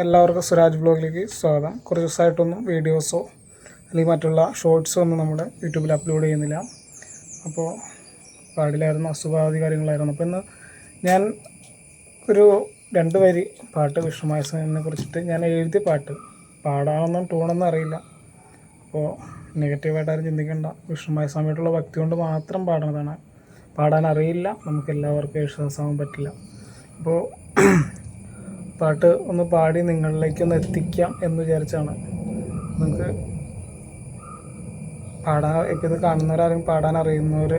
എല്ലാവർക്കും സുരാജ് ബ്ലോഗിലേക്ക് സ്വാഗതം. കുറച്ച് ദിവസമായിട്ടൊന്നും വീഡിയോസോ അല്ലെങ്കിൽ മറ്റുള്ള ഷോർട്സോ ഒന്നും നമ്മുടെ യൂട്യൂബിൽ അപ്ലോഡ് ചെയ്യുന്നില്ല. അപ്പോൾ പാടിലായിരുന്നു അസുഖാദി കാര്യങ്ങളായിരുന്നു. അപ്പോൾ ഇന്ന് ഞാൻ ഒരു രണ്ട് വരി പാട്ട് വിഷ്ണുമായസനെ കുറിച്ചിട്ട് ഞാൻ എഴുതിയ പാട്ട് പാടാനൊന്നും ടൂണൊന്നും അറിയില്ല. അപ്പോൾ നെഗറ്റീവായിട്ട് ആരും ചിന്തിക്കേണ്ട. വിഷ്ണുമായ സ്വാമിയായിട്ടുള്ള ഭക്തി കൊണ്ട് മാത്രം പാടുന്നതാണ്. പാടാൻ അറിയില്ല. നമുക്ക് എല്ലാവർക്കും വിശ്വാസമാകാൻ പറ്റില്ല. അപ്പോൾ പാട്ട് ഒന്ന് പാടി നിങ്ങളിലേക്ക് ഒന്ന് എത്തിക്കാം എന്ന് വിചാരിച്ചാണ്. നിങ്ങൾക്ക് പാടാൻ ഇപ്പം ഇത് കാണുന്നവരാരും പാടാൻ അറിയുന്നവർ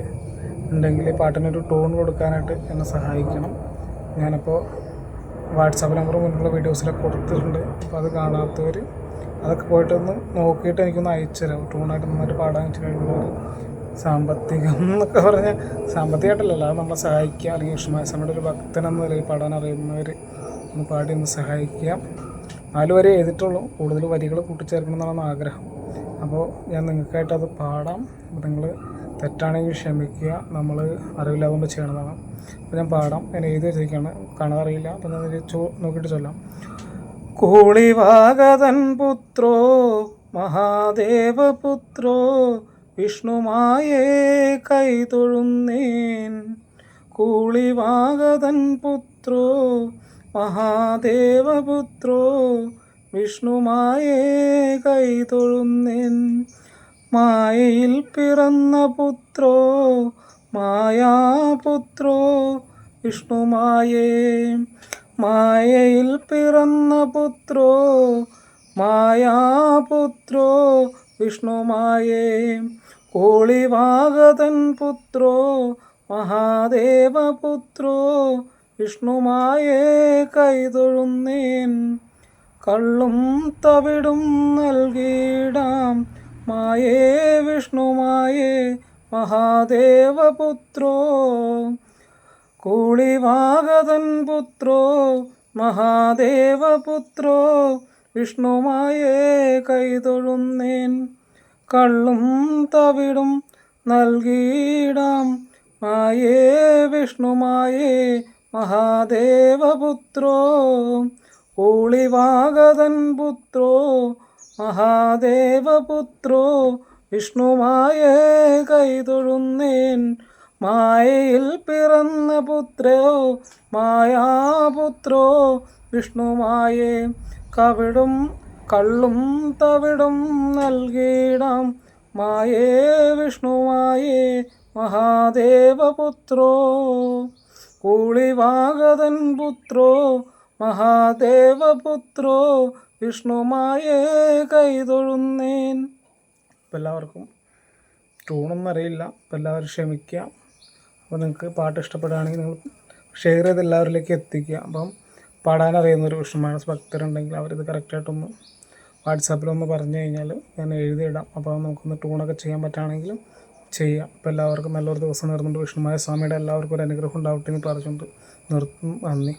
ഉണ്ടെങ്കിൽ ഈ പാട്ടിനൊരു ടോൺ കൊടുക്കാനായിട്ട് എന്നെ സഹായിക്കണം. ഞാനിപ്പോൾ വാട്സാപ്പ് നമ്പർ മുൻപുള്ള വീഡിയോസിലൊക്കെ കൊടുത്തിട്ടുണ്ട്. അപ്പോൾ അത് കാണാത്തവർ അതൊക്കെ പോയിട്ടൊന്ന് നോക്കിയിട്ട് എനിക്കൊന്ന് അയച്ചു തരാം ടൂണായിട്ട് നന്നായിട്ട് പാടാൻ കഴിയുള്ളവർ സാമ്പത്തികം എന്നൊക്കെ പറഞ്ഞാൽ സാമ്പത്തികമായിട്ടല്ലല്ലോ അത് നമ്മളെ സഹായിക്കുക അല്ലെങ്കിൽ വിഷ്ണുമാസമ്മയുടെ ഒരു ഭക്തൻ എന്ന നിലയിൽ പാടാൻ അറിയുന്നവർ ഒന്ന് പാടി ഒന്ന് സഹായിക്കുക. നാല് വരെ എഴുതിയിട്ടുള്ളൂ. കൂടുതൽ വരികൾ കൂട്ടിച്ചേർക്കണം എന്നാണ് ആഗ്രഹം. അപ്പോൾ ഞാൻ നിങ്ങൾക്കായിട്ട് അത് പാടാം. അപ്പോൾ നിങ്ങൾ തെറ്റാണെങ്കിൽ ക്ഷമിക്കുക. നമ്മൾ അറിവില്ലാതുകൊണ്ട് ചെയ്യണതാണ്. അപ്പോൾ ഞാൻ പാടാം. ഞാൻ എഴുതി വെച്ചിരിക്കുകയാണ്. കാണാറിയില്ല അപ്പോൾ ഞാൻ ചോ നോക്കിയിട്ട് ചൊല്ലാം. കൂളിവാഗതൻ പുത്രോ മഹാദേവപുത്രോ വിഷ്ണുമായേ കൈതൊഴുന്നേൻ. കൂളിവാഗതൻ പുത്രോ മഹാദേവപുത്രോ വിഷ്ണുമായേ കൈതൊഴുന്നേൻ. മായയിൽ പിറന്ന പുത്രോ മായാപുത്രോ വിഷ്ണുമായേ. മായയിൽ പിറന്ന പുത്രോ മായാപുത്രോ വിഷ്ണുമായേ. കോളിവാഗതൻ പുത്രോ മഹാദേവപുത്രോ വിഷ്ണുമായേ കൈതൊഴുന്നേൻ കള്ളും തവിടും നൽകിയിടാം. മായേ വിഷ്ണുമായേ മഹാദേവപുത്രോ കൂളിവാഗതൻ പുത്രോ മഹാദേവപുത്രോ വിഷ്ണുമായേ കൈതൊഴുന്നേൻ കള്ളും തവിടും നൽകിയിടാം. മായേ വിഷ്ണുമായേ മഹാദേവപുത്രോ ഊളിവാഗതൻ പുത്രോ മഹാദേവപുത്രോ വിഷ്ണുമായേ കൈതൊഴുന്നേൻ. മായയിൽ പിറന്ന പുത്രോ മായാപുത്രോ വിഷ്ണുമായേ കവിടും കള്ളും തവിടും നൽകിയിടാം. മായേ വിഷ്ണുമായേ മഹാദേവപുത്രോ. കൂളിവാഗതൻ പുത്രോ മഹാദേവപുത്രോ വിഷ്ണുമായേ കൈതൊഴുന്നേൻ. ഇപ്പം എല്ലാവർക്കും ടൂണൊന്നും അറിയില്ല. അപ്പം എല്ലാവരും ക്ഷമിക്കുക. അപ്പോൾ നിങ്ങൾക്ക് പാട്ട് ഇഷ്ടപ്പെടുകയാണെങ്കിൽ നിങ്ങൾ ഷെയർ ചെയ്ത് എല്ലാവരിലേക്ക് എത്തിക്കുക. അപ്പം പാടാൻ അറിയുന്ന ഒരു വിഷ്ണുമായ ഭക്തരുണ്ടെങ്കിൽ അവരിത് കറക്റ്റായിട്ടൊന്ന് വാട്സാപ്പിലൊന്ന് പറഞ്ഞു കഴിഞ്ഞാൽ ഞാൻ എഴുതിയിടാം. അപ്പോൾ നമുക്കൊന്ന് ടൂണൊക്കെ ചെയ്യാൻ പറ്റുകയാണെങ്കിലും ചെയ്യാം. അപ്പോൾ എല്ലാവർക്കും നല്ലൊരു ദിവസം നേർന്നുകൊണ്ട് വിഷ്ണുമായ സ്വാമിയുടെ എല്ലാവർക്കും ഒരു അനുഗ്രഹം ഉണ്ടാവട്ടെ എന്ന് പറഞ്ഞുകൊണ്ട് നിർത്തും. നന്ദി.